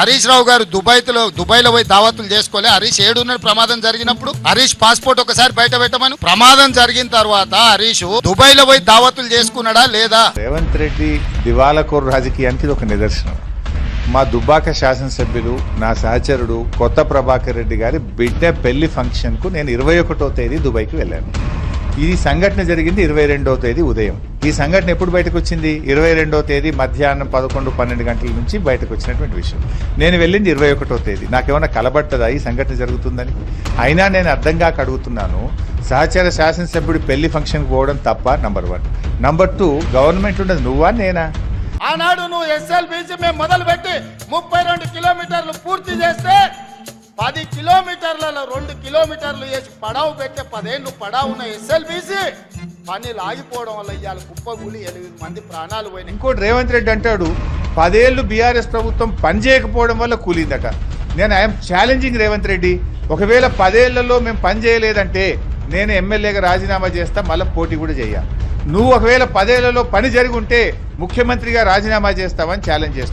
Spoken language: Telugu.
హరీష్ రావు గారు దుబాయ్లో దుబాయ్లో పోయి దావతులు చేసుకోలే. హరీష్ ఏడున్న ప్రమాదం జరిగినప్పుడు హరీష్ పాస్పోర్ట్ ఒకసారి బయట పెట్టమను ప్రమాదం జరిగిన తర్వాత హరీష్ దుబాయ్లో పోయి దావతులు చేసుకున్నాడా లేదా? రేవంత్ రెడ్డి దివాలకోరు రాజకీయానికి ఇది ఒక నిదర్శనం. మా దుబ్బాక శాసనసభ్యులు నా సహచరుడు కొత్త ప్రభాకర్ రెడ్డి గారి బిడ్డ పెళ్ళి ఫంక్షన్కు నేను ఇరవై ఒకటో తేదీ దుబాయ్కి వెళ్ళాను. ఈ సంఘటన జరిగింది ఇరవై రెండో తేదీ ఉదయం. ఈ సంఘటన ఎప్పుడు బయటకు వచ్చింది ఇరవై రెండో తేదీ మధ్యాహ్నం పదకొండు పన్నెండు గంటల నుంచి బయటకు వచ్చినటువంటి విషయం. నేను వెళ్ళింది ఇరవై ఒకటో తేదీ. నాకేమైనా కలబట్టదా ఈ సంఘటన జరుగుతుందని? అయినా నేను అర్థం కాక అడుగుతున్నాను. సహచర శాసనసభ్యుడు పెళ్ళి ఫంక్షన్కి పోవడం తప్ప number one. Number two government ఉండదు నువ్వా నేనా? ఆనాడు నువ్వు ఎస్ఎల్బిసి మేము మొదలు పెట్టి ముప్పై రెండు కిలోమీటర్లు పూర్తి చేస్తే పది కిలోమీటర్లలో రెండు కిలోమీటర్లు వేసి పడావు పెట్టే పదేళ్ళు పడావున్న ఎస్ఎల్బీసీ పని లాగిపోవడం వల్ల ఇవాళ కుప్పగూలి ఎనిమిది మంది ప్రాణాలు పోయినాయి. ఇంకోటి రేవంత్ రెడ్డి అంటాడు పదేళ్ళు బీఆర్ఎస్ ప్రభుత్వం పనిచేయకపోవడం వల్ల కూలిందట. నేను ఐఎమ్ ఛాలెంజింగ్ రేవంత్ రెడ్డి. ఒకవేళ పదేళ్ళలో మేము పని చేయలేదంటే నేను ఎమ్మెల్యేగా రాజీనామా చేస్తా మళ్ళీ పోటీ కూడా చేయాలి నువ్వు ఒకవేళ పదేళ్ళలో పని జరిగి ఉంటే ముఖ్యమంత్రిగా రాజీనామా చేస్తావని ఛాలెంజ్ చేస్తున్నా.